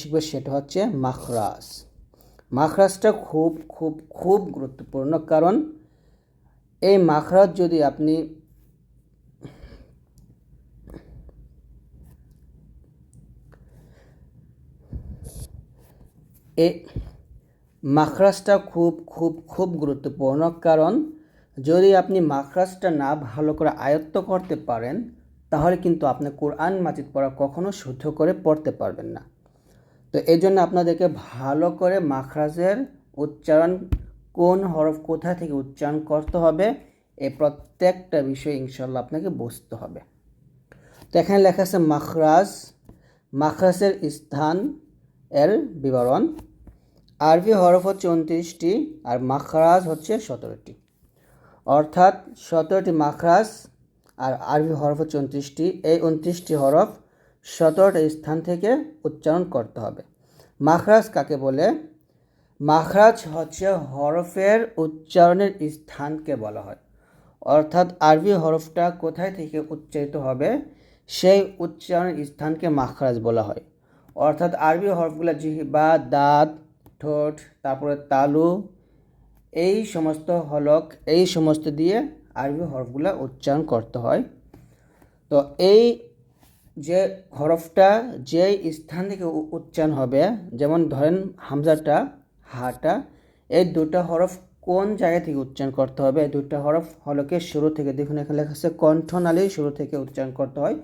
শিখবে সেটা হচ্ছে মাখরাজ। মাখরাজটা খুব খুব খুব গুরুত্বপূর্ণ কারণ এই মাখরাজ যদি আপনি এই মাখরাজটা খুব খুব খুব গুরুত্বপূর্ণ কারণ যদি আপনি মাখরাজটা না ভালো করে আয়ত্ত করতে পারেন, তাহলে কিন্তু আপনি কোরআন মাজিদ পড়া কখনো শুদ্ধ করে পড়তে পারবেন না। তো এই জন্য আপনাদেরকে ভালো করে মাখরাজের উচ্চারণ, কোন হরফ কোথা থেকে উচ্চারণ করতে হবে এই প্রত্যেকটা বিষয় ইনশাল্লাহ আপনাকে বুঝতে হবে। তো এখানে লেখা আছে মাখরাজ, মাখরাজের স্থান, এর বিবরণ। আরবি হরফ হচ্ছে উনত্রিশটি আর মাখরাজ হচ্ছে সতেরোটি। অর্থাৎ সতেরোটি মাখরাজ আর আরবি হরফ হচ্ছে উনত্রিশটি। এই উনত্রিশটি হরফ সতেরোটা স্থান থেকে উচ্চারণ করতে হবে। মাখরাজ কাকে বলে? মাখরাজ হচ্ছে হরফের উচ্চারণের স্থানকে বলা হয়। অর্থাৎ আরবি হরফটা কোথায় থেকে উচ্চারিত হবে? সেই উচ্চারণের স্থানকে মাখরাজ বলা হয়। অর্থাৎ আরবি হরফগুলো জিহিবা, দাঁত, ঠোঁট, তারপরে তালু, এই সমস্ত হলক, এই সমস্ত দিয়ে আরবি হরফগুলো উচ্চারণ করতে হয়। তো এই যে হরফটা যে স্থান থেকে উচ্চারণ হবে, যেমন ধরেন হামজাটা, হাটা, এই দুটো হরফ কোন জায়গা থেকে উচ্চারণ করতে হবে? এই দুটো হরফ হলকে শুরু থেকে, দেখুন এখানে লেখা আছে কণ্ঠনালী শুরু থেকে উচ্চারণ করতে হয়।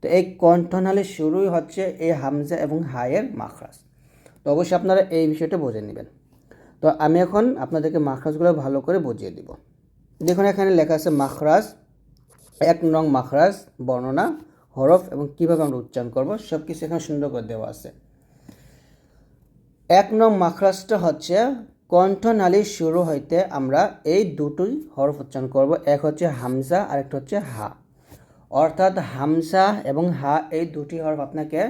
তো এই কণ্ঠনালী শুরুই হচ্ছে এই হামজা এবং হায়ের মাখরাজ। তো অবশ্যই আপনারা এই বিষয়টা বুঝে নেবেন। তো আমি এখন আপনাদেরকে মাখরাজগুলো ভালো করে বুঝিয়ে দিব। দেখুন এখানে লেখা আছে মাখরাজ, এক নং মাখরাজ, বর্ণনা। হরফ এবং কীভাবে আমরা উচ্চারণ করব সব কিছু এখানে সুন্দর করে দেওয়া আছে। এক নং মাখরাজটা হচ্ছে কণ্ঠনালীর শুরু হইতে আমরা এই দুটোই হরফ উচ্চারণ করব, এক হচ্ছে হামজা আর একটা হচ্ছে হা। অর্থাৎ হামজা এবং হা এই দুটি হরফ আপনাকে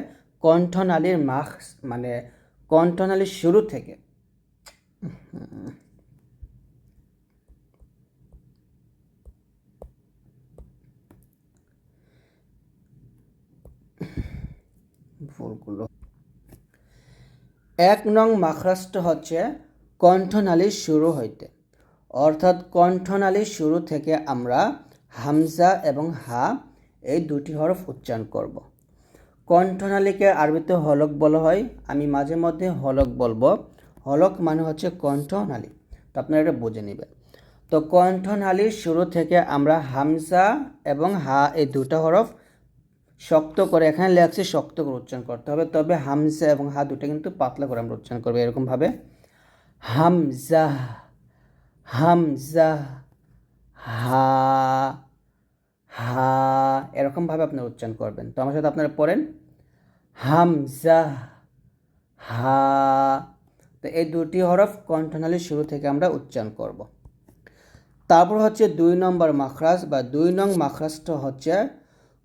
কণ্ঠনালীর মাখ মানে কণ্ঠনালীর শুরু থেকে ভুলগুলো এক নং মাখরাজটা হচ্ছে কণ্ঠনালীর শুরু হইতে। অর্থাৎ কণ্ঠনালীর শুরু থেকে আমরা হামজা এবং হা এই দুটি হরফ উচ্চারণ করব। কণ্ঠনালীকে আরবিতে হলক বলা হয়। আমি মাঝে মধ্যে হলক বলব। হলক মানে হচ্ছে কণ্ঠনালী। তো আপনারা এটা বুঝে নেবেন। তো কণ্ঠনালীর শুরু থেকে আমরা হামজা এবং হা এই দুটো হরফ শক্ত করে, এখানে লেখছে শক্ত করে উচ্চারণ করতে হবে। তবে হামজা এবং হা দুটো কিন্তু পাতলা করে আমরা উচ্চারণ করব এরকমভাবে। হামজা হামজা, হা হা, এরকমভাবে আপনারা উচ্চারণ করবেন। তো আমার সাথে আপনারা পড়েন। হামজা, হা, তো এই দুটি হরফ কণ্ঠনালীর শুরু থেকে আমরা উচ্চারণ করব। তারপর হচ্ছে দুই নম্বর মাখরাজ বা দুই নং মাখরাজটা হচ্ছে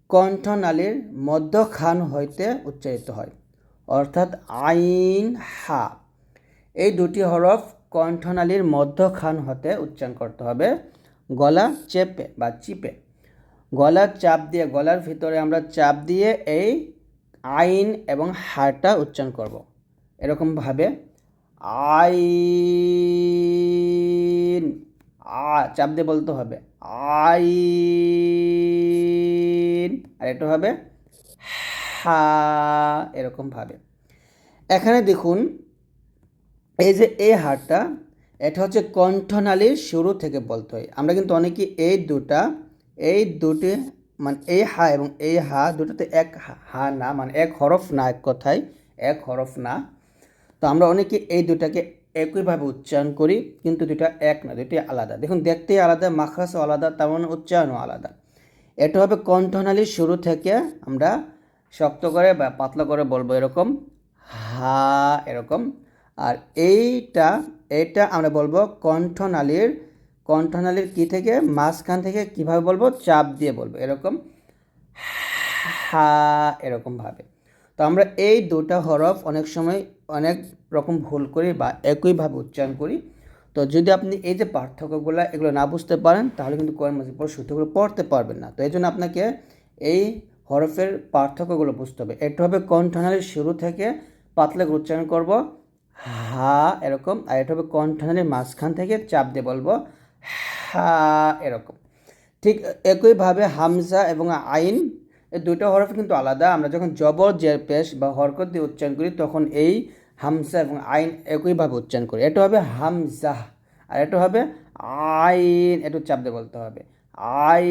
কণ্ঠনালীর মধ্যখান হইতে উচ্চারিত হয়। অর্থাৎ আইন, হা। এই দুটি হরফ কণ্ঠনালীর মধ্যখান হতে উচ্চারণ করতে হবে গলা চেপে বা চিপে। গলার চাপ দিয়ে গলার ভিতরে আমরা চাপ দিয়ে এই আইন এবং হাটা উচ্চারণ করব। এরকমভাবে আইন, আ, চাপ দিয়ে বলতে হবে। আইন আর এটা হবে হা এরকমভাবে এখানে দেখুন, এই যে এই হারটা, এটা হচ্ছে কণ্ঠনালীর শুরু থেকে বলতে হয়। আমরা কিন্তু অনেকে এই দুটা এই দুটি মানে এই হা এবং এই হা দুটোতে এক হা- না মানে এক হরফ না, এক কথায় এক হরফ না। তো আমরা অনেকে এই দুটাকে একইভাবে উচ্চারণ করি, কিন্তু দুটা এক না, দুটি আলাদা। দেখুন, দেখতেই আলাদা মাখরাসও আলাদা, তেমন মানে উচ্চারণও আলাদা। এটা হবে কণ্ঠনালীর শুরু থেকে আমরা শক্ত করে বা পাতলা করে বলব এরকম, হা এরকম। আর এইটা এটা আমরা বলব কণ্ঠনালীর কণ্ঠনালীর কি থেকে, মাঝখান থেকে কীভাবে বলব, চাপ দিয়ে বলব, এরকম, হা এরকমভাবে তো আমরা এই দুটা হরফ অনেক সময় অনেক রকম ভুল করি বা একইভাবে উচ্চারণ করি। তো যদি আপনি এই যে পার্থক্যগুলো এগুলো না বুঝতে পারেন, তাহলে কিন্তু মাজিদ পড়ে শুদ্ধ করে পড়তে পারবেন না। তো এই জন্য আপনাকে এই হরফের পার্থক্যগুলো বুঝতে হবে। এটা হবে কণ্ঠনালীর শুরু থেকে পাতলা উচ্চারণ করব। হা এরকম, আর এটা হবে কণ্ঠনালীর মাঝখান থেকে চাপ দিয়ে বলব, হা এরকম। ঠিক একইভাবে হামজা এবং আইন, এই দুটো হরফ কিন্তু আলাদা। আমরা যখন জবর, জের, পেশ বা হরকত দিয়ে উচ্চারণ করি, তখন এই হামজা এবং আইন একইভাবে উচ্চারণ করি। এটা হবে হামজা আর এটা হবে আইন। একটু চাপ দিয়ে বলতে হবে। আইন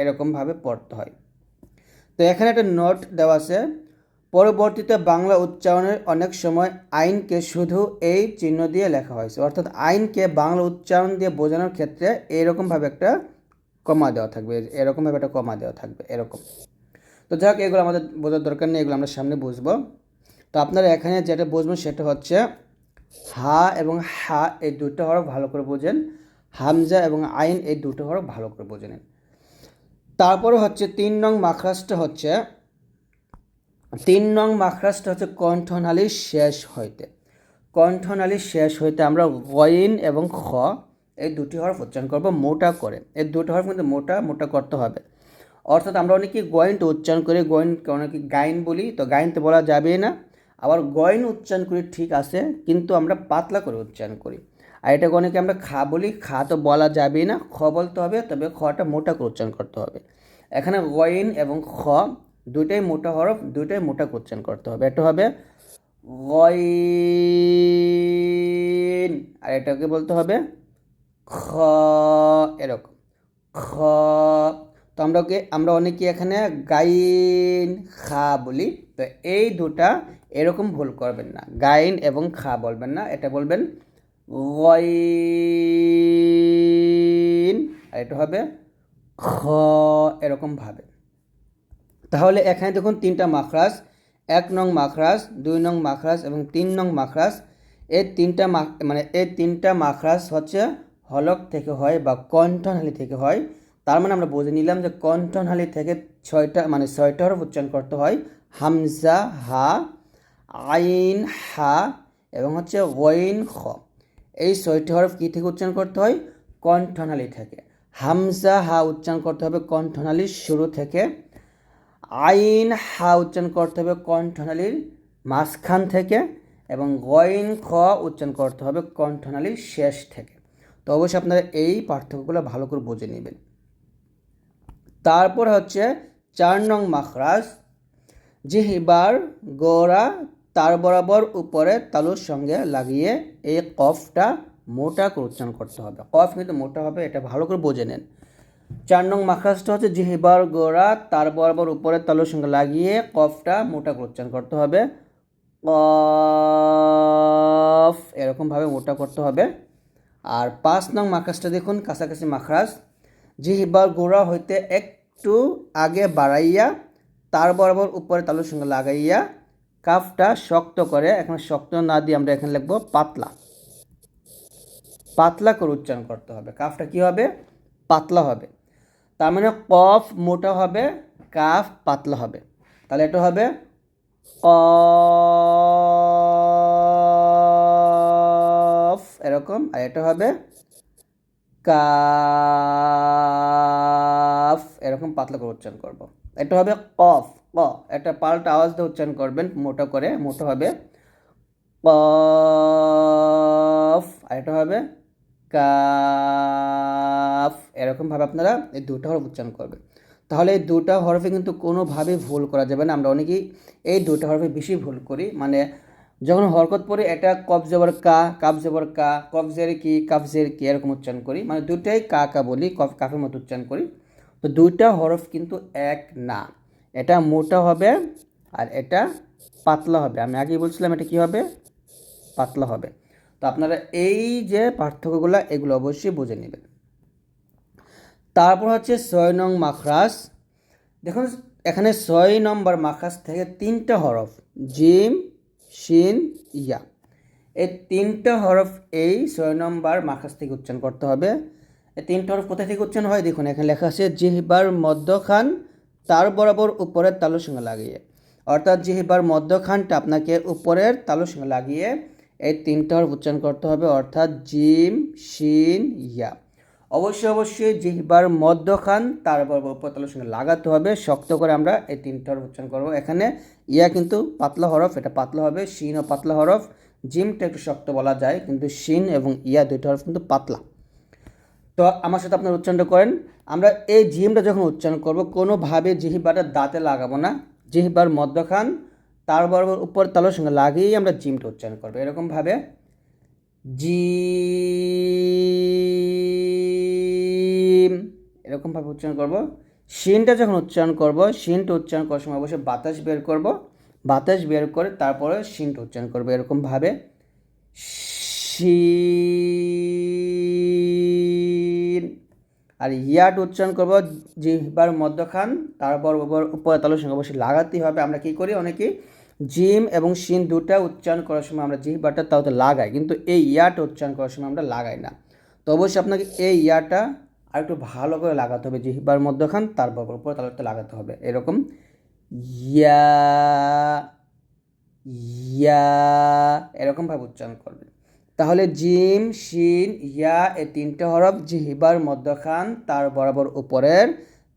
এরকমভাবে পড়তে হয়। তো এখানে একটা নোট দেওয়া আছে। পরবর্তীতে বাংলা উচ্চারণের অনেক সময় আইনকে শুধু এই চিহ্ন দিয়ে লেখা হয়েছে। অর্থাৎ আইনকে বাংলা উচ্চারণ দিয়ে বোঝানোর ক্ষেত্রে এরকমভাবে একটা কমা দেওয়া থাকবে। এরকমভাবে একটা কমা দেওয়া থাকবে। এরকম। তো যাক এগুলো আমাদের বোঝার দরকার নেই, এগুলো আমরা সামনে বুঝব। তো আপনারা এখানে যেটা বুঝবেন সেটা হচ্ছে হা এবং হা এই দুটো হরফ ভালো করে বোঝেন। হামজা এবং আইন এই দুটো হরফ ভালো করে বোঝে নেন তারপরে হচ্ছে তিন নং মাখরাজটা হচ্ছে, তিন নং মাখরাজটা হচ্ছে কণ্ঠনালীর শেষ হইতে। কণ্ঠনালীর শেষ হইতে আমরা গইন এবং খ এই দুটি হরফ উচ্চারণ করব মোটা করে। এই দুটো হরফ কিন্তু মোটা মোটা করতে হবে। অর্থাৎ আমরা অনেকে গয়েনটা উচ্চারণ করি, গয়েন অনেকে গাইন বলি, তো গাইন তো বলা যাবে না। আবার গয়েন উচ্চারণ করি ঠিক আছে, কিন্তু আমরা পাতলা করে উচ্চারণ করি। আর এটাকে অনেকে আমরা খা বলি, খা তো বলা যাবে না, খ বলতে হবে, তবে খটা মোটা করে উচ্চারণ করতে হবে। এখানে গয়েন এবং খ দুইটাই মোটা হরফ দুইটাই মোটা করে উচ্চারণ করতে হবে। এটা হবে গয়েন, আর এটাকে বলতে হবে খ, এরকম। খ তো আমরা ওকে, আমরা অনেকে এখানে গাইন, খা বলি। তো এই দুটা এরকম ভুল করবেন না। গাইন এবং খা বলবেন না, এটা বলবেন আর এটা হবে খ এরকমভাবে তাহলে এখানে দেখুন তিনটা মাখরাজ, এক নং মাখরাজ, দুই নং মাখরাজ এবং তিন নং মাখরাজ। এই তিনটা মানে এই তিনটা মাখরাজ হচ্ছে হলক থেকে হয় বা কণ্ঠনহালি থেকে হয়। তার মানে আমরা বুঝে নিলাম যে কণ্ঠনহালি থেকে ছয়টা মানে ছয়টা হরফ উচ্চারণ করতে হয়। হামজা, হা, আইন, হা এবং হচ্ছে ওয়াইন, খ। এই ছয়টি হরফ কী থেকে উচ্চারণ করতে হয়? কণ্ঠনালী থেকে। হামজা, হা উচ্চারণ করতে হবে কণ্ঠনালীর শুরু থেকে। আইন, হা উচ্চারণ করতে হবে কণ্ঠনালীর মাঝখান থেকে এবং গইন খ উচ্চারণ করতে হবে কণ্ঠনালীর শেষ থেকে। তো অবশ্যই আপনারা এই পার্থক্যগুলো ভালো করে বুঝে নেবেন। তারপর হচ্ছে চার নং মাখরাজ, জিহিবার গোড়া তার বরাবর উপরে তালুর সঙ্গে লাগিয়ে এই কফটা মোটা করে উচ্চারণ করতে হবে। কফ কিন্তু মোটা হবে, এটা ভালো করে বুঝে নেন। চার নং মাখরাজটা হচ্ছে জিহিবার গোড়া তার বরাবর উপরে তালুর সঙ্গে লাগিয়ে কফটা মোটা করে উচ্চারণ করতে হবে। কফ এরকমভাবে মোটা করতে হবে। আর পাঁচ নং মাখরাজটা দেখুন, কাছাকাছি মাখরাজ, জিহিবার গোড়া হইতে একটু আগে বাড়াইয়া, তার বরাবর উপরে তালুর সঙ্গে লাগাইয়া, কাফটা শক্ত করে, এখন শক্ত না দিয়ে আমরা এখানে লিখব পাতলা। পাতলা করে উচ্চারণ করতে হবে। কাফটা কি হবে? পাতলা হবে। তার মানে কফ মোটা হবে, কাফ পাতলা হবে। তাহলে এটা হবে কফ, এরকম। আর এটা হবে কাফ। এরকম পাতলা করে উচ্চারণ করব। এটা হবে কফ, ক। একটা পাল্টা আওয়াজ দিয়ে উচ্চারণ করবেন, মোটা করে, মোটা হবে কফ, আর এটা হবে কাফ। এরকমভাবে আপনারা এই দুটো হরফ উচ্চারণ করবেন। তাহলে এই দুটা হরফে কিন্তু কোনোভাবে ভুল করা যাবে না। আমরা অনেকেই এই দুটো হরফে বেশি ভুল করি। মানে যখন হরকত পড়ি, এটা কফ জবর কা, কাফ জবর কা, কফ জের কি, কাফ জের কি, এরকম উচ্চারণ করি। মানে দুটাই কা কা বলি, কফ, কাফের মতো উচ্চারণ করি। তো দুইটা হরফ কিন্তু এক না। এটা মোটা হবে আর এটা পাতলা হবে। আমি আগেই বলছিলাম এটা কি হবে? পাতলা হবে। তো আপনারা এই যে পার্থক্যগুলো এগুলো অবশ্যই বুঝে নেবেন। তারপর হচ্ছে ছয় নং মাখরাজ। দেখুন, এখানে ছয় নম্বর মাখরাজ থেকে তিনটা হরফ, জিম, শিন, ইয়া। এই তিনটা হরফ এই ছয় নম্বর মাখাস থেকে উচ্চারণ করতে হবে। তিনটা হরফ কোথা থেকে উচ্চারণ হয়? দেখুন, এখানে লেখা আছে, জিহবার মধ্যখান তার বরাবর উপরের তালুর সঙ্গে লাগিয়ে। অর্থাৎ জিহবার মধ্যখানটা আপনাকে উপরের তালুর সঙ্গে লাগিয়ে এই তিনটা হরফ উচ্চারণ করতে হবে, অর্থাৎ জিম, শিন, ইয়া। অবশ্যই অবশ্যই জিহ্বার মধ্যখান তার বরাবর উপর তালুর সঙ্গে লাগাতে হবে। শক্ত করে আমরা এই তিনটা হরফ উচ্চারণ করব। এখানে ইয়া কিন্তু পাতলা হরফ, এটা পাতলা হবে, শিন ও পাতলা হরফ। জিমটা একটু শক্ত বলা যায়, কিন্তু শিন এবং ইয়া দুইটা হরফ কিন্তু পাতলা। তো আমার সাথে আপনার উচ্চারণটা করেন। আমরা এই জিমটা যখন উচ্চারণ করব, কোনোভাবে জিহিবাটা দাঁতে লাগাবো না। জিহিবার মধ্যখান, তার বরাবর উপর তালুর সঙ্গে লাগিয়েই আমরা জিমটা উচ্চারণ করব। এরকমভাবে। জি এরকমভাবে উচ্চারণ করব। শিনটা যখন উচ্চারণ করব, শিনটা উচ্চারণ করার সময় অবশ্যই বাতাস বের করব। বাতাস বের করে তারপরে শিনটা উচ্চারণ করব। এরকমভাবে। আর ইয়াট উচ্চারণ করব জিহ্বার মধ্যখান, তারপর উপর তালুর সঙ্গে অবশ্যই লাগাতেই হবে। আমরা কি করি? অনেকেই জিম এবং শিন দুটা উচ্চারণ করার সময় আমরা জিহ্বারটা তাওতে লাগাই, কিন্তু এই ইয়াটা উচ্চারণ করার সময় আমরা লাগাই না। তো অবশ্যই আপনাকে এই ইয়াটা আর একটু ভালো করে লাগাতে হবে জিহ্বার মধ্যখান, তারপর উপরে তালুতে লাগাতে হবে। এরকম। ইয়া ইয়া এরকমভাবে উচ্চারণ করবেন। তাহলে জিম, শিন, ইয়া, এই তিনটে হরফ জিহিবার মধ্যখান, তার বরাবর উপরের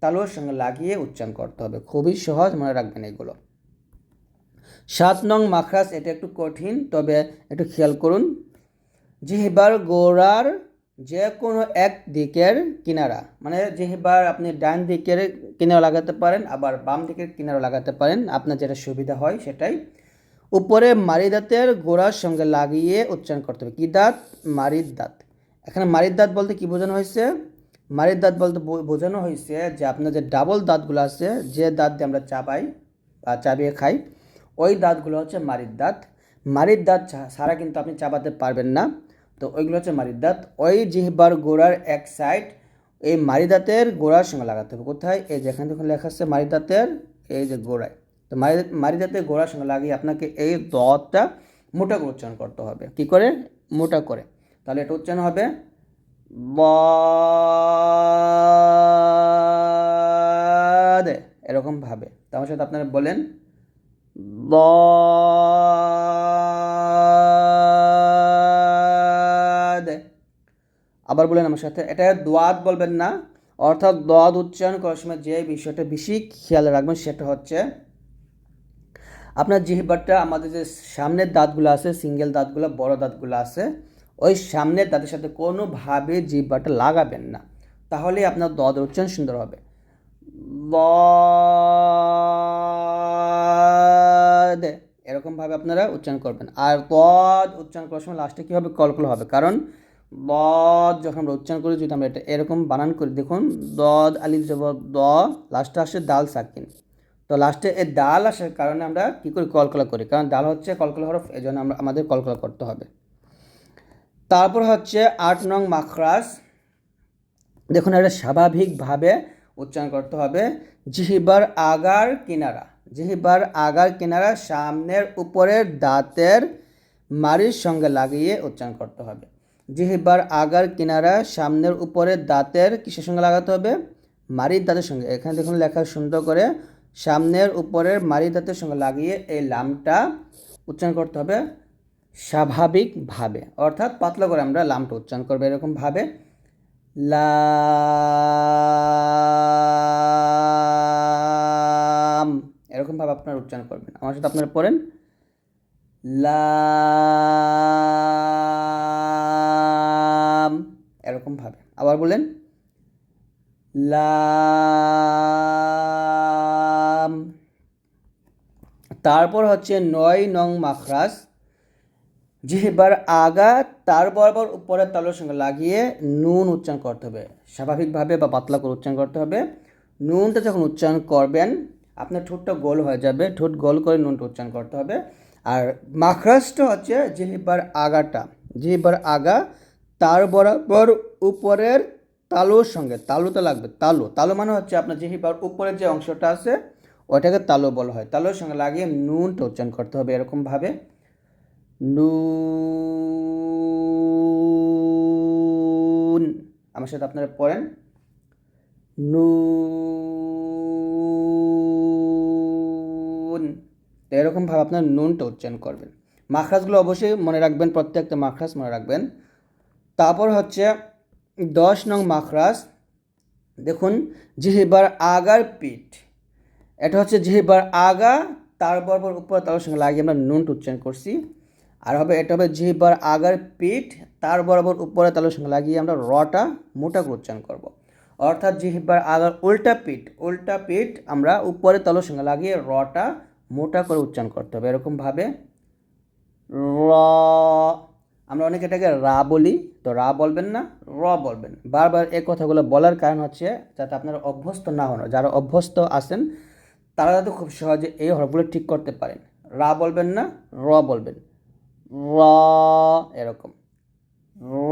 তালুর সঙ্গে লাগিয়ে উচ্চারণ করতে হবে। খুবই সহজ, মনে রাখবেন এগুলো। সাত নং মাখরাস এটা একটু কঠিন, তবে একটু খেয়াল করুন। জিহিবার গোড়ার যে কোনো এক দিকের কিনারা মানে জিহিবার আপনি ডান দিকের কিনারা লাগাতে পারেন, আবার বাম দিকের কিনারা লাগাতে পারেন, আপনার যেটা সুবিধা হয় সেটাই। উপরে মারি দাঁতের গোড়ার সঙ্গে লাগিয়ে উচ্চারণ করতে হবে। কী দাঁত? মারির দাঁত। এখানে মারির দাঁত বলতে কি বোঝানো হয়েছে? মারির দাঁত বলতে বোঝানো হয়েছে যে আপনার যে ডাবল দাঁতগুলো আছে, যে দাঁত দিয়ে আমরা চাবাই বা চাবিয়ে খাই, ওই দাঁতগুলো হচ্ছে মারির দাঁত। মারির দাঁত ছাড়া কিন্তু আপনি চাবাতে পারবেন না। তো ওইগুলো হচ্ছে মারির দাঁত। ওই জিহ্বার গোড়ার এক সাইড এই মারি দাঁতের গোড়ার সঙ্গে লাগাতে হবে। কোথায়? এই যেখানে যখন লেখা আছে মারি দাঁতের এই যে গোড়ায়। তো মারি দাঁতের গোড়ার সঙ্গে লাগিয়ে আপনাকে এই দটা মোটা করে উচ্চারণ করতে হবে। কি করে? মোটা করে। তাহলে এটা উচ্চারণ হবে বদ এরকম ভাবে। তো আমার সাথে আপনারা বলেন বদ আবার বলেন আমার সাথে, এটা দোয়াদ বলবেন না, অর্থাৎ দোয়াদ উচ্চারণ করার সময় যে বিষয়টা বেশি খেয়াল রাখবেন সেটা হচ্ছে আপনার জিহ্বারটা আমাদের যে সামনের দাঁতগুলো আছে, সিঙ্গেল দাঁতগুলো, বড় দাঁতগুলো আছে, ওই সামনের দাঁতের সাথে কোনোভাবে জিহ্বারটা লাগাবেন না তাহলে আপনার দদ উচ্চারণ সুন্দর হবে। দে এরকমভাবে আপনারা উচ্চারণ করবেন। আর দদ উচ্চারণ করার সময় লাস্টে কী হবে কলকল হবে? কারণ বদ যখন আমরা উচ্চারণ করি, যদি আমরা এটা এরকম বানান করি, দেখুন, দদ, আলিফ জবর দ, লাস্টে আসে দাল সাকিন। তো লাস্টে এই ডাল আসার কারণে আমরা কী করি? কলকলা করি। কারণ ডাল হচ্ছে কলকলা হরফ এই জন্য আমরা, আমাদের কলকলা করতে হবে। তারপর হচ্ছে আট নং মাখরাস দেখুন, এটা স্বাভাবিকভাবে উচ্চারণ করতে হবে। জিহিবার আগার কিনারা। জিহিবার আগার কিনারা সামনের উপরের দাঁতের মারির সঙ্গে লাগিয়ে উচ্চারণ করতে হবে। জিহিবার আগার কিনারা সামনের উপরের দাঁতের কিসের সঙ্গে লাগাতে হবে? মারির দাঁতের সঙ্গে। এখানে দেখুন, লেখা সুন্দর করে সামনের উপরের মারির দাঁতের সঙ্গে লাগিয়ে এই লামটা উচ্চারণ করতে হবে স্বাভাবিকভাবে। অর্থাৎ পাতলা করে আমরা লামটা উচ্চারণ করব এরকমভাবে। লাম। এরকমভাবে আপনারা উচ্চারণ করবেন। আমার সাথে আপনারা পড়েন। লাম। এরকমভাবে। আবার বলেন। লাম। তারপর হচ্ছে নয় নং মাখরাস জিহ্বার আগা তার বরাবর উপরের তালুর সঙ্গে লাগিয়ে নুন উচ্চারণ করতে হবে। স্বাভাবিকভাবে বা পাতলা করে উচ্চারণ করতে হবে। নুনটা যখন উচ্চারণ করবেন, আপনার ঠোঁটটা গোল হয়ে যাবে, ঠোঁট গোল করে নুনটা উচ্চারণ করতে হবে। আর মাখরাসটা হচ্ছে জিহ্বার আগাটা জিহ্বার আগা তার বরাবর উপরের তালুর সঙ্গে, তালুতে লাগবে, তালু। তালু মানে হচ্ছে আপনার জিহ্বার উপরের যে অংশটা আছে ওটাকে তালু বলা হয়। তালুর সঙ্গে লাগিয়ে নুনটা উচ্চারণ করতে হবে এরকমভাবে। নুন। আমার সাথে আপনারা পড়েন। নুন। তো এরকমভাবে আপনার নুনটা উচ্চারণ করবেন। মাখরাজগুলো অবশ্যই মনে রাখবেন, প্রত্যেকটা মাখরাজ মনে রাখবেন। তারপর হচ্ছে দশ নং মাখরাজ। দেখুন যে জিহিবার আগার পিঠ। এটা হচ্ছে জিহিবার আগা তার বরাবর উপর তার সঙ্গে লাগিয়ে আমরা নুনট উচ্চারণ করছি। আর হবে, এটা হবে জিহিবার আগার পিঠ তার বরাবর উপরে তালুর সঙ্গে লাগিয়ে আমরা রটা, মোটা করে উচ্চারণ করব। অর্থাৎ জিহিবার আগার উল্টা পিঠ উল্টা পিঠ আমরা উপরে তালুর সঙ্গে লাগিয়ে রটা, মোটা করে উচ্চারণ করতে হবে। এরকমভাবে র, আমরা অনেকে এটাকে রা বলি, তো রা বলবেন না, র বলবেন। বারবার এই কথাগুলো বলার কারণ হচ্ছে যাতে আপনারা অভ্যস্ত না হন। যারা অভ্যস্ত আছেন তারা যাতে খুব সহজে এই হরফগুলো ঠিক করতে পারেন। রা বলবেন না, র বলবেন। র, এরকম।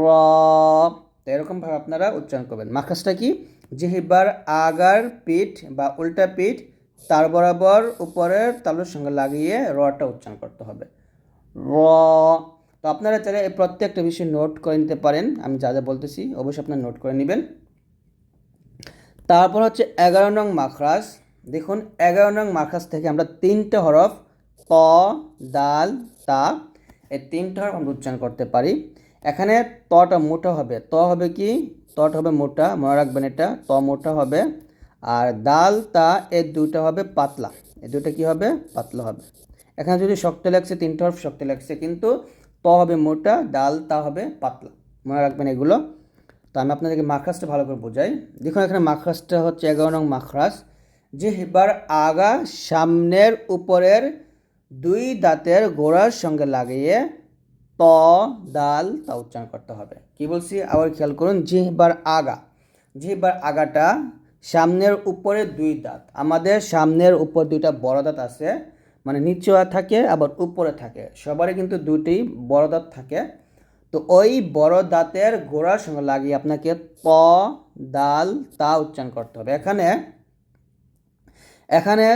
র, তো এরকমভাবে আপনারা উচ্চারণ করবেন। মাখাসটা কি? জিহিবার আগার পিঠ বা উল্টা পিঠ তার বরাবর উপরের তালুর সঙ্গে লাগিয়ে রটা উচ্চারণ করতে হবে। র, তো আপনারা চাইলে এই প্রত্যেকটা বিষয় নোট করে নিতে পারেন। আমি যা যা বলতেছি, অবশ্যই আপনারা নোট করে নেবেন। তারপর হচ্ছে এগারো নং মাখরাজ। দেখুন, এগারো নং মাখরাজ থেকে আমরা তিনটে হরফ ত দাল, তা, এই তিনটে হরফ আমরা উচ্চারণ করতে পারি। এখানে তটা মোটা হবে। ত হবে কি? তটা হবে মোটা, মনে রাখবেন এটা। ত মোটা হবে। আর দাল, তা এই দুইটা হবে পাতলা। এই দুইটা কি হবে? পাতলা হবে। এখানে যদি শক্ত লাগছে, তিনটে হরফ শক্ত লাগছে, কিন্তু ত হবে মোটা ডাল তা হবে পাতলা। মনে রাখবেন এগুলো। তো আমি আপনাদেরকে মাখরাজটা ভালো করে বোঝাই। দেখুন, এখানে মাখরাজটা হচ্ছে এগারো নং মাখরাজ যে এবার আগা সামনের উপরের দুই দাঁতের গোড়ার সঙ্গে লাগিয়ে ত, দাল, তা উচ্চারণ করতে হবে। কি বলছি? আবার খেয়াল করুন জিহবার আগা জিহবার আগাটা সামনের উপরে দুই দাঁত। আমাদের সামনের উপর দুইটা বড় দাঁত আছে মানে নিচেও থাকে, আবার উপরে থাকে। সবারই কিন্তু দুটি বড় দাঁত থাকে। তো ওই বড় দাঁতের গোড়ার সঙ্গে লাগিয়ে আপনাকে প দাল, তা উচ্চারণ করতে হবে। এখানে এখানে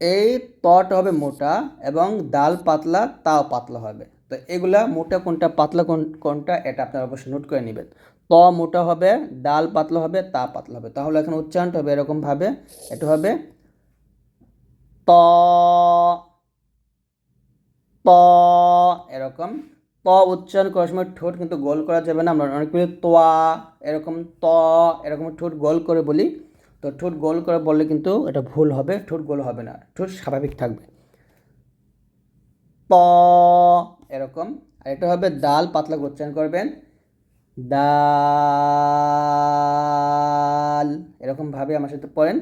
এই তটা হবে মোটা এবং ডাল পাতলা, তাও পাতলা হবে। তো এগুলা মোটা কোনটা, পাতলা কোন, কোনটা, এটা আপনারা অবশ্যই নোট করে নেবেন। ত মোটা হবে, ডাল পাতলা হবে, তা পাতলা হবে। তাহলে এখানে উচ্চারণটা হবে এরকমভাবে। এটা হবে ত ত, এরকম। ত উচ্চারণ করার সময় ঠোঁট কিন্তু গোল করা যাবে না। আমরা অনেক বলি তোয়া, এরকম ত, এরকম ঠোঁট গোল করে বলি। তো ঠোঁট গোল করে বললে কিন্তু এটা ভুল হবে, ঠোঁট গোল হবে না, ঠোঁট স্বাভাবিক থাকবে। প, এরকম। আর এটা হবে দাল, পাতলা উচ্চারণ করবেন। ডাল এরকমভাবে আমার সাথে পড়েন।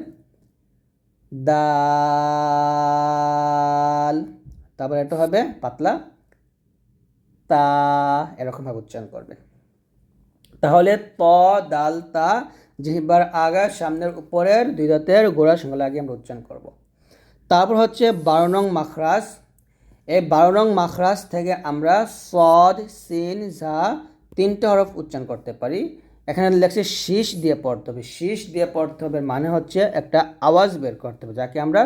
দাল, তারপর এটা হবে পাতলা। তা, এরকমভাবে উচ্চারণ করবেন। তাহলে ত দাল, তা জিহ্বার আগা সামনের উপরের দুই দাঁতের গোড়ার সঙ্গে লাগিয়ে আমরা উচ্চারণ করব। তারপর হচ্ছে বারো নং মাখরাজ। এই বারো নং মাখরাজ থেকে আমরা সদ, সিন, ঝা তিনটে হরফ উচ্চারণ করতে পারি। এখানে লেখছে শীষ দিয়ে পড়তে হবে। শীষ দিয়ে পড়তে হবে মানে হচ্ছে একটা আওয়াজ বের করতে হবে, যাকে আমরা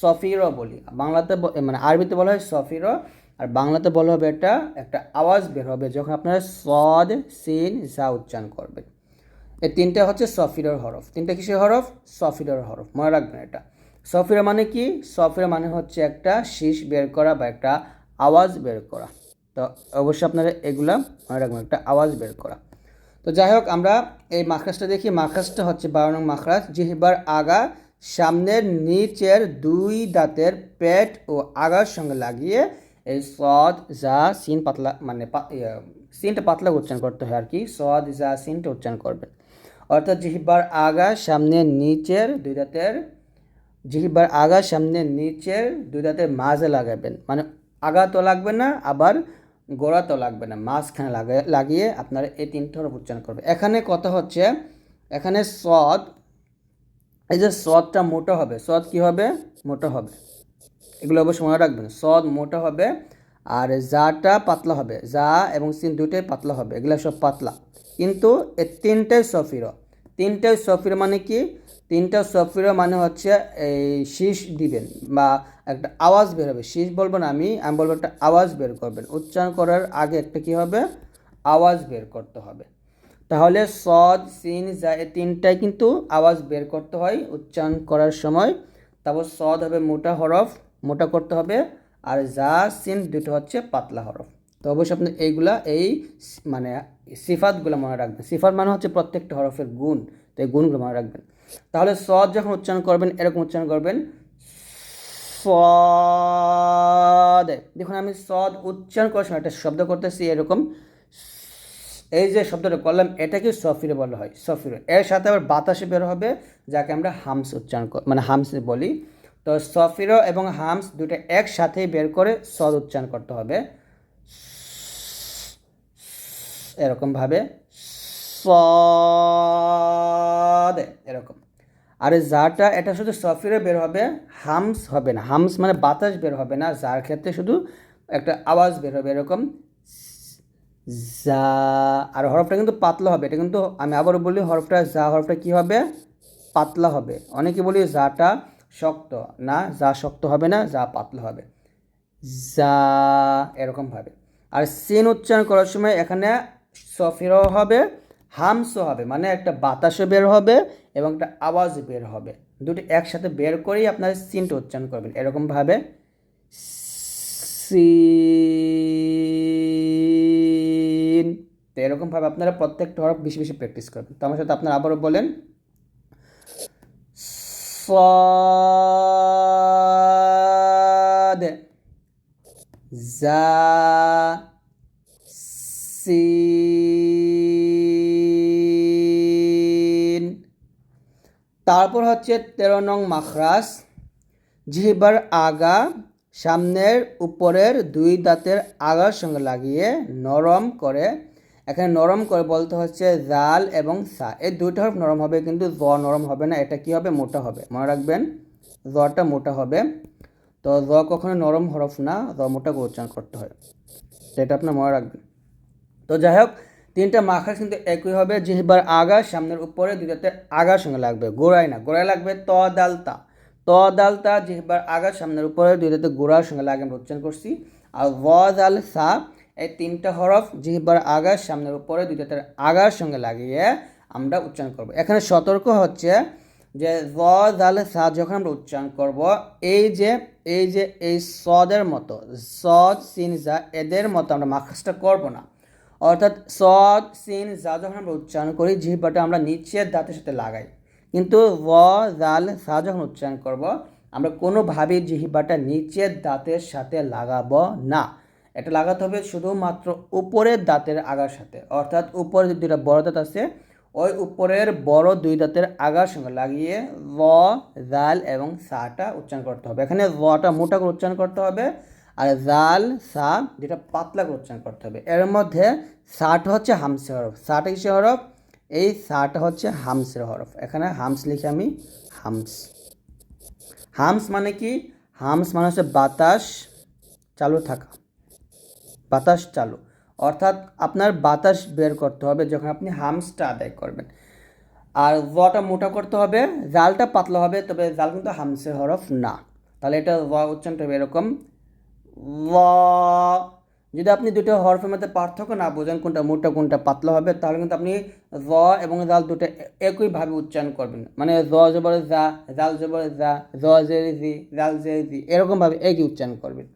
সফিরও বলি। বাংলাতে মানে আরবিতে বলা হয় সফিরও, আর বাংলাতে বলা হবে এটা একটা আওয়াজ বের হবে, যখন আপনারা সদ, সিন, ঝা উচ্চারণ করবেন। এই তিনটা হচ্ছে সফিরর হরফ। তিনটা কিসের হরফ? সফিরর হরফ। মনে রাখবেন এটা। সফিরা মানে কি? সফিরা মানে হচ্ছে একটা শীষ বের করা বা একটা আওয়াজ বের করা। তো অবশ্যই আপনারা এগুলা মনে রাখবেন, একটা আওয়াজ বের করা। তো যাই হোক, আমরা এই মাখরাজটা দেখি। মাখরাজটা হচ্ছে বারো নং মাখরাজ। জিহিবার আগা সামনের নিচের দুই দাঁতের পেট ও আগার সঙ্গে লাগিয়ে এই সদ যা সিন পাতলা মানে পা- সিনটা পাতলা উচ্চারণ করতে হয় আর কি। সদ যা সিনটা উচ্চারণ করবেন। অর্থাৎ জিহিবার আগা সামনের নিচের দুই দাঁতের জিহিবার আগা সামনে নিচের দুই দাঁতের মাঝে লাগাবেন। মানে আগা তো লাগবে না, আবার গোড়া তো লাগবে না। মাঝখানে লাগে, লাগিয়ে আপনারা এই তিনটে হরফ উচ্চারণ করবে এখানে কথা হচ্ছে, এখানে সদ এই যে সদটা মোটা হবে। সদ কি হবে? মোটা হবে। এগুলো অবশ্যই মনে রাখবেন। সদ মোটা হবে আর জাটা পাতলা হবে। যা এবং সিন দুটোই পাতলা হবে। এগুলো সব পাতলা। কিন্তু এ তিনটাই সফির তিনটাই সফির মানে কি? তিনটা সফির মানে হচ্ছে, এই শীষ দিবেন বা একটা আওয়াজ বের হবে। শীষ বলব না আমি আমি বলব একটা আওয়াজ বের করবেন। উচ্চারণ করার আগে একটা কি হবে? আওয়াজ বের করতে হবে। তাহলে সদ, সিন যা এই তিনটাই কিন্তু আওয়াজ বের করতে হয় উচ্চারণ করার সময়। তারপর সদ হবে মোটা হরফ, মোটা করতে হবে। আর যা সিন দুটো হচ্ছে পাতলা হরফ। তো অবশ্যই আপনি এইগুলা, এই মানে সিফাতগুলো মনে রাখবেন। সিফাত মানে হচ্ছে প্রত্যেকটা হরফের গুণ, তো এই গুণগুলো মনে রাখবেন। তাহলে সদ যখন উচ্চারণ করবেন, এরকম উচ্চারণ করবেন, সদ। দেখুন, আমি সদ উচ্চারণ করার সময় একটা শব্দ করতেছি, এরকম, এই যে শব্দটা করলাম, এটাকে সফিরে বলা হয়, সফিরে। এর সাথে আবার বাতাসে বের হবে, যাকে আমরা হামস উচ্চারণ মানে হামস বলি। তো সফিরো এবং হামস দুটো একসাথেই বের করে সদ উচ্চারণ করতে হবে। এরকমভাবে সদ এরকম। আর জাটা, এটা শুধু সফিরে বের হবে, হামস হবে না। হামস মানে বাতাস বের হবে না, যার ক্ষেত্রে শুধু একটা আওয়াজ বের হবে, এরকম। যা, আর হরফটা কিন্তু পাতলা হবে, এটা কিন্তু আমি আবারও বলি, হরফটা যা, হরফটা কি হবে? পাতলা হবে। অনেকে বলি যাটা শক্ত। না, যা শক্ত হবে না, যা পাতলা হবে। যা, এরকমভাবে। আর সিন উচ্চারণ করার সময় এখানে সফিরও হবে হামসও হবে মানে একটা বাতাসও বের হবে এবং একটা আওয়াজ বের হবে দুটি একসাথে বের করেই আপনার সিনটা উচ্চারণ করবেন এরকমভাবে সিন তো এরকমভাবে আপনারা প্রত্যেকটা হরফ বেশি বেশি প্র্যাকটিস করবেন তো আমার সাথে আপনারা আবারও বলেন صاد زا সিন তারপর হচ্ছে তেরো নং মাখরাস জিহ্বার আগা, সামনের উপরের দুই দাঁতের আগার সঙ্গে লাগিয়ে নরম করে, এখানে নরম করে বলতে হচ্ছে জাল এবং সা। এই দুইটা হরফ নরম হবে কিন্তু জ নরম হবে না, এটা কি হবে? মোটা হবে। মনে রাখবেন, জটা মোটা হবে। তো জ কখনো নরম হরফ না, জ মোটা উচ্চারণ করতে হয়। এটা আপনার মনে রাখবেন। তো যাই হোক তিনটা মাখাস কিন্তু একই হবে জিহ্বার আগা, সামনের উপরে, দুইটাতে আগার সঙ্গে লাগবে, গোড়ায় না। গোড়ায় লাগবে ত দালতা ত দালতা জিহ্বার আগা, সামনের উপরে, দুইটাতে গোড়ার সঙ্গে লাগে, আমরা উচ্চারণ করছি। আর ভ দাল সা, এই তিনটা হরফ জিহ্বার আগার সামনের উপরে, দুইটাতে আগার সঙ্গে লাগিয়ে আমরা উচ্চারণ করব। এখানে সতর্ক হচ্ছে যে জ জাল সা যখন আমরা উচ্চারণ করব, এই যে এই যে, এই সদের মতো সদ সিন যা এদের মতো আমরা মাখাসটা করব না। অর্থাৎ সদ সিন, যা যখন আমরা উচ্চারণ করি, জিহ্বাটা আমরা নিচের দাঁতের সাথে লাগাই। কিন্তু ও জাল, সা যখন উচ্চারণ করব, আমরা কোনোভাবেই জিহ্বাটা নিচের দাঁতের সাথে লাগাবো না। এটা লাগাতে হবে শুধুমাত্র উপরের দাঁতের আগার সাথে। অর্থাৎ উপরে যে দুটা বড় দাঁত আছে, ওই উপরের বড় দুই দাঁতের আগার সঙ্গে লাগিয়ে ল জাল এবং সাটা উচ্চারণ করতে হবে। এখানে বটা মোটা করে উচ্চারণ করতে হবে। আর জাল, সা যেটা পাতলা করে উচ্চারণ করতে হবে। এর মধ্যে সাটা হচ্ছে হামসের হরফ। সাটা কিসের হরফ? এই সাটা হচ্ছে হামসের হরফ। এখানে হামস লিখে আমি হামস। হামস মানে কি? হামস মানে হচ্ছে বাতাস চালু থাকা। বাতাস চালু। অর্থাৎ আপনার বাতাস বের করতে হবে যখন আপনি হামসটা আদায় করবেন। আর ওয়াটা মোটা করতে হবে, জালটা পাতলা হবে, তবে জাল কিন্তু হামসের হরফ না। তাহলে এটা ওয়া উচ্চারণটা হবে এরকম। ল। যদি আপনি দুটো হরফের মধ্যে পার্থক্য না বোঝেন কোনটা মোটা কোনটা পাতলা হবে, তাহলে কিন্তু আপনি জ এবং জাল দুটো একইভাবে উচ্চারণ করবেন। মানে জ জবর যা জাল জবর যা জ জের জি, জাল জের জি, এরকমভাবে একই উচ্চারণ করবেন।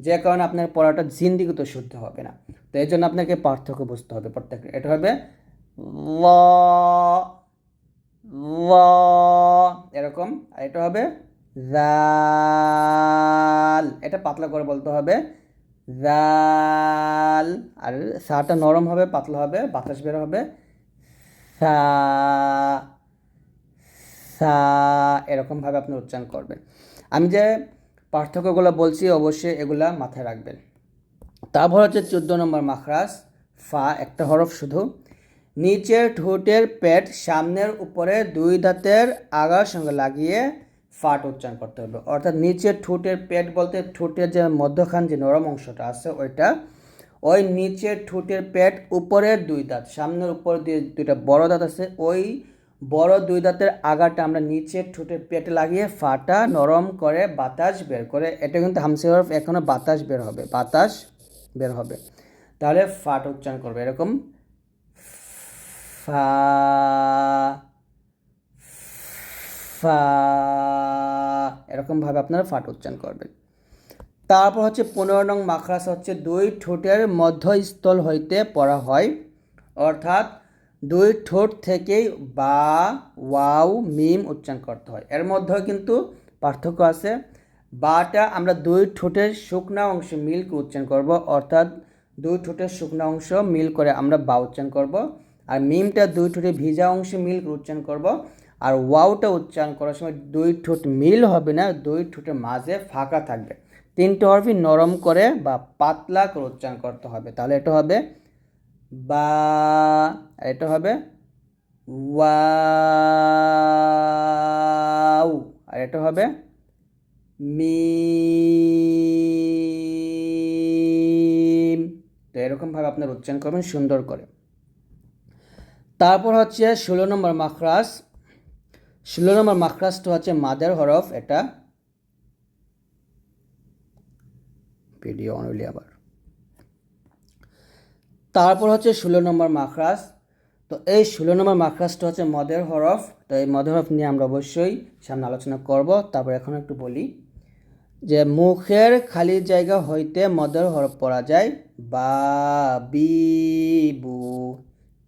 যে কারণে আপনার পড়াটা জিন্দিগিত শুদ্ধ হবে না। তো এই জন্য আপনাকে পার্থক্য বুঝতে হবে প্রত্যেকটা এটা হবে ল। এরকম। আর এটা হবে জাল এটা পাতলা করে বলতে হবে। জাল আর সাটা নরম হবে, পাতলা হবে, বাতাস বের হবে। সা সা, এরকমভাবে আপনি উচ্চারণ করবেন। আমি যে পার্থক্যগুলো বলছি, অবশ্যই এগুলা মাথায় রাখবেন। তারপর হচ্ছে চোদ্দ নম্বর মাখরাস ফা, একটা হরফ শুধু। নিচের ঠোঁটের পেট সামনের উপরে দুই দাঁতের আগার সঙ্গে লাগিয়ে ফাট উচ্চারণ করতে হবে অর্থাৎ নিচের ঠোঁটের পেট বলতে ঠোঁটের যে মধ্যখান যে নরম অংশটা আছে, ওইটা, ওই নিচের ঠোঁটের পেট উপরের দুই দাঁত, সামনের উপর দিয়ে দুইটা বড় দাঁত আছে, ওই বড় দুই দাঁতের আগাটা আমরা নিচের ঠোঁটের পেটে লাগিয়ে ফাটা নরম করে বাতাস বের করে, এটা কিন্তু হামসি হরফ এখনও বাতাস বের হবে, বাতাস বের হবে। তাহলে ফাট উচ্চারণ করবে এরকম, ফা ফা, এরকমভাবে আপনারা ফাট উচ্চারণ করবেন। তারপর হচ্ছে পনেরো নং মাখরাস হচ্ছে দুই ঠোঁটের মধ্যস্থল হইতে পড়া হয়। অর্থাৎ দুই ঠোঁট থেকেই বা, ওয়াও, মিম উচ্চারণ করতে হয়। এর মধ্যেও কিন্তু পার্থক্য আছে। বাটা আমরা দুই ঠোঁটের শুকনা অংশ মিল করে উচ্চারণ করব। অর্থাৎ দুই ঠোঁটের শুকনা অংশ মিল করে আমরা বা উচ্চারণ করব। আর মিমটা দুই ঠোঁটের ভিজা অংশ মিল করে উচ্চারণ করব। আর ওয়াওটা উচ্চারণ করার সময় দুই ঠোঁট মিল হবে না, দুই ঠোঁটের মাঝে ফাঁকা থাকবে। তিনটে হরফই নরম করে বা পাতলা করে উচ্চারণ করতে হবে। তাহলে এটা হবে বা এটা হবে ওয়াও, আর এটা হবে মিম তো এরকমভাবে আপনার উচ্চারণ করবেন সুন্দর করে। তারপর হচ্ছে ষোলো নম্বর মাখরাস ষোলো নম্বর মাখরাসটা হচ্ছে মাদের হরফ, এটা ভিডিও অন আবার। তারপর হচ্ছে ষোলো নম্বর মাখরাস তো এই ষোলো নম্বর মাখরাসটা হচ্ছে মদের হরফ, তো এই মদের হরফ নিয়ে আমরা অবশ্যই সামনে আলোচনা করব। তারপর এখন একটু বলি যে মুখের খালি জায়গা হইতে মদের হরফ পড়া যায়। বা, বি, বু।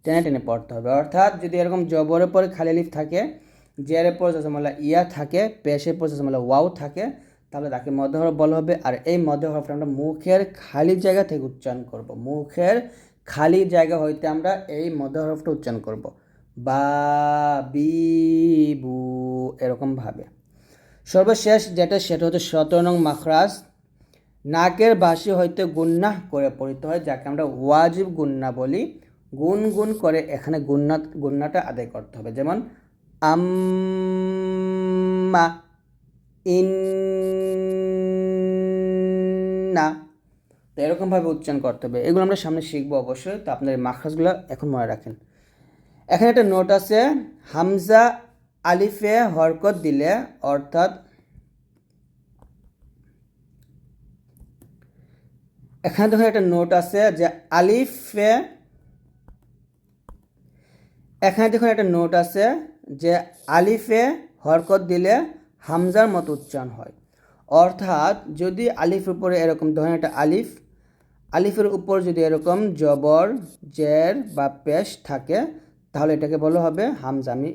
টেনে টেনে পড়তে হবে। অর্থাৎ যদি এরকম জবরের পরে খালি লিফ থাকে জেরের পর জসমলা ইয়া থাকে পেশের পর জসমলা ওয়াও থাকে, তাহলে তাকে মধ্যহরফ বলা হবে। আর এই মধ্যহরফটা আমরা মুখের খালি জায়গা থেকে উচ্চারণ করব। মুখের খালি জায়গা হইতে আমরা এই মধ্যহরফটা উচ্চারণ করব। বা, বি, বু এরকমভাবে সর্বশেষ যেটা, সেটা হচ্ছে সতেরো নং মাখরাজ। নাকের বাসি হইতে গুন্না করে পড়িতে হয়, যাকে আমরা ওয়াজিব গুন্না বলি। গুন গুন করে এখানে গুন্না গুন্নাটা আদায় করতে হবে। যেমন আম্মা ইন্না তো এরকমভাবে উচ্চারণ করতে হবে। এগুলো আমরা সামনে শিখব অবশ্যই। তো আপনার এই মাখরাজগুলো এখন মনে রাখেন। এখানে একটা নোট আছে, হামজা আলিফে হরকত দিলে, অর্থাৎ এখানে দেখুন একটা নোট আছে যে আলিফে, এখানে দেখুন একটা নোট আছে যে আলিফে হরকত দিলে হামজার মতো উচ্চারণ হয়। অর্থাৎ যদি আলিফের উপরে এরকম ধরেন একটা আলিফ, আলিফের উপর যদি এরকম জবর, জের বা পেশ থাকে, তাহলে এটাকে বলা হবে হামজা আমি